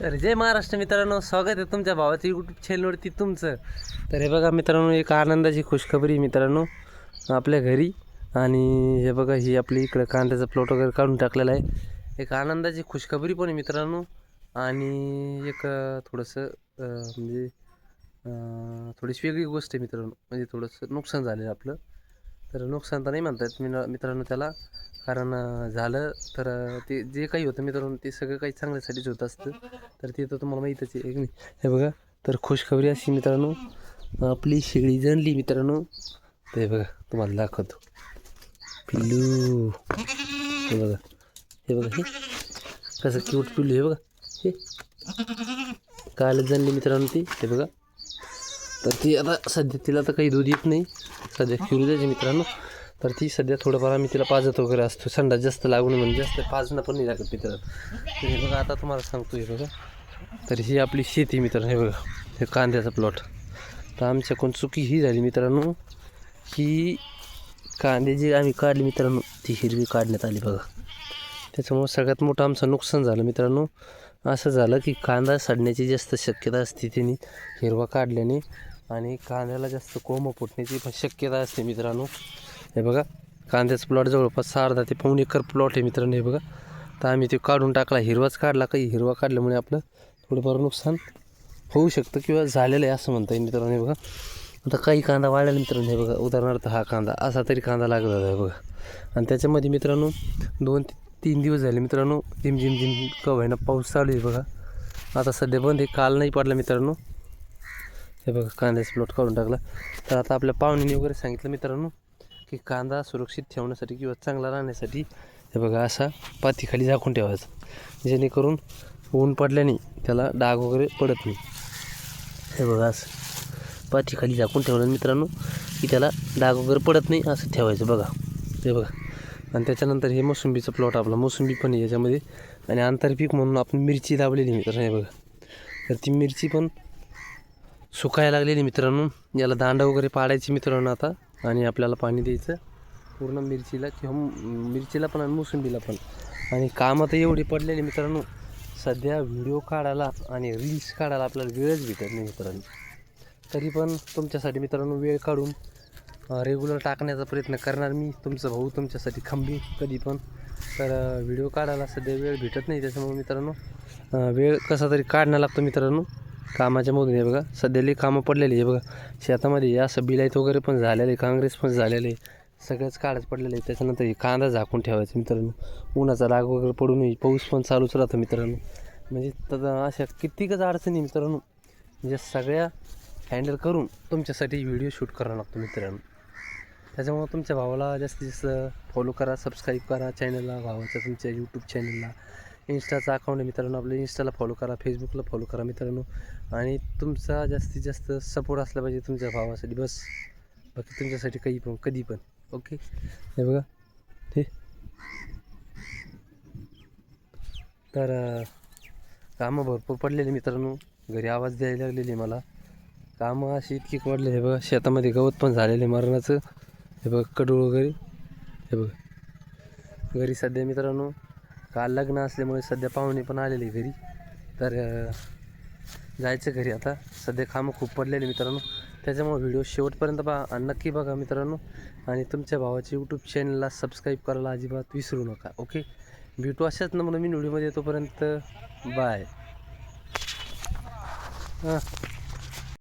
तर जय महाराष्ट्र मित्रांनो स्वागत आहे तुमच्या भावाचं यूट्यूब चॅनलवरती तुमचं. तर हे बघा मित्रांनो एक आनंदाची खुशखबरी मित्रांनो आपल्या घरी. आणि हे बघा ही आपली इकडं कांद्याचा प्लॉट वगैरे काढून टाकलेला आहे. एक आनंदाची खुशखबरी पण आहे मित्रांनो. आणि एक थोडंसं म्हणजे थोडीशी वेगळी गोष्ट आहे मित्रांनो. म्हणजे थोडंसं नुकसान झालं आपलं. तर नुकसान तर नाही म्हणता येत मिन मित्रांनो त्याला. कारण झालं तर ते जे काही होतं मित्रांनो ते सगळं काही चांगल्यासाठीच होत असतं. तर ते तर तुम्हाला माहीतच आहे एक नाही? हे बघा तर खुशखबरी अशी मित्रांनो आपली शेळी जणली मित्रांनो. ते बघा तुम्हाला दाखवतो. पिल्लू. हे बघा हे बघा हे. कसं क्यूट पिल्लू हे बघा हे. काल जणली मित्रांनो ती हे बघा. तर ती आता सध्या तिला तर काही दूध येत नाही. सध्या फिरू द्यायची मित्रांनो. तर ती सध्या थोडंफार आम्ही तिला पाजत वगैरे असतो. संडा जास्त लागून म्हणजे जास्त पाजणं पण नाही लागत मित्रांनो. हे बघा आता तुम्हाला सांगतो हे बघा. तर ही आपली शेती मित्रांनो हे बघा. हे कांद्याचा प्लॉट. तर आमच्याकडून चुकी ही झाली मित्रांनो की कांदे जी आम्ही काढले मित्रांनो ती हिरवी काढण्यात आली बघा. त्याच्यामुळं सगळ्यात मोठं आमचं नुकसान झालं मित्रांनो. असं झालं की कांदा सडण्याची जास्त शक्यता असते त्यांनी हिरवा काढल्याने. आणि कांद्याला जास्त कोंब फुटण्याची पण शक्यता असते मित्रांनो. हे बघा कांद्याचं प्लॉट जवळपास सहा अर्धा ते पाऊण एकर प्लॉट आहे मित्रांनो हे बघा. तर आम्ही ते काढून टाकला हिरवाच काढला काही. हिरवा काढल्यामुळे आपलं थोडंफार नुकसान होऊ शकतं किंवा झालेलं आहे असं म्हणता येईल मित्रांनो हे बघा. आता काही कांदा वाढायला मित्रांनो हे बघा. उदाहरणार्थ हा कांदा असा तरी कांदा लागत होता हे बघा. आणि त्याच्यामध्ये मित्रांनो दोन ते तीन दिवस झाले मित्रांनो झिम झिम झिम कवायना पाऊस चालू आहे बघा. आता सध्या बंद आहे काल नाही पडला मित्रांनो. हे बघा कांद्याचा प्लॉट काढून टाकला. तर आता आपल्या पाहुण्याने वगैरे सांगितलं मित्रांनो की कांदा सुरक्षित ठेवण्यासाठी किंवा चांगला राहण्यासाठी हे बघा असा पातीखाली झाकून ठेवायचा. जेणेकरून ऊन पडल्याने त्याला डाग वगैरे पडत नाही. हे बघा असं पातीखाली झाकून ठेवलं मित्रांनो की त्याला डाग वगैरे पडत नाही असं ठेवायचं बघा. हे बघा. आणि त्याच्यानंतर हे मोसंबीचं प्लॉट आपला. मोसंबी पण आहे याच्यामध्ये. आणि आंतरपीक म्हणून आपण मिरची लावलेली मित्रांनो हे बघा. तर ती मिरची पण सुकायला लागलेली मित्रांनो. याला दांडा वगैरे पाडायची मित्रांनो आता. आणि आपल्याला पाणी द्यायचं. पूर्ण मिरचीला किंवा मिरचीला पण आणि मोसंबीला पण. आणि कामं तर एवढी पडलेली मित्रांनो. सध्या व्हिडिओ काढायला आणि रील्स काढायला आपल्याला वेळच भेटत नाही मित्रांनो. तरी पण तुमच्यासाठी मित्रांनो वेळ काढून रेग्युलर टाकण्याचा प्रयत्न करणार मी. तुमचा भाऊ तुमच्यासाठी खंबी कधी पण. तर व्हिडिओ काढायला सध्या वेळ भेटत नाही त्याच्यामुळे मित्रांनो वेळ कसा तरी काढणं लागतो मित्रांनो. कामाच्या मधून हे बघा सध्याली कामं पडलेली आहे बघा. शेतामध्ये असं बिलाईत वगैरे पण झालेलं आहे काँग्रेस पण झालेलं आहे. सगळंच काळच पडलेलं आहे त्याच्यानंतर हे कांदा झाकून ठेवायचा मित्रांनो. उन्हाचा राग वगैरे पडून पाऊस पण चालूच राहतो मित्रांनो. म्हणजे तर अशा कितीकच अडचणी मित्रांनो. म्हणजे सगळ्या हँडल करून तुमच्यासाठी व्हिडिओ शूट करावा लागतो मित्रांनो. त्याच्यामुळं तुमच्या भावाला जास्तीत जास्त फॉलो करा सबस्क्राईब करा चॅनलला भावाच्या तुमच्या यूट्यूब चॅनलला इन्स्टाचा अकाउंट आहे मित्रांनो. आपल्या इन्स्टाला फॉलो करा फेसबुकला फॉलो करा मित्रांनो. आणि तुमचा जास्तीत जास्त सपोर्ट असला पाहिजे तुमच्या भावासाठी. बस. बाकी तुमच्यासाठी काही पण कधी पण. ओके हे बघा. हे. तर कामं भरपूर पडलेली मित्रांनो. घरी आवाज द्यायला लागलेली मला. कामं अशी इतकी पडले. हे बघा शेतामध्ये गवत पण झालेले मरणाचं. हे बघा कडूळ वगैरे. हे बघा. घरी सध्या मित्रांनो काल लग्न असल्यामुळे सध्या पाहुणे पण आलेले घरी. तर जायचं घरी आता. सध्या कामं खूप पडलेले मित्रांनो. त्याच्यामुळे व्हिडिओ शेवटपर्यंत पहा नक्की बघा मित्रांनो. आणि तुमच्या भावाच्या यूट्यूब चॅनलला सबस्क्राईब करायला अजिबात विसरू नका ओके भेटू अशाच नंबर मी व्हिडिओमध्ये येतोपर्यंत बाय हां.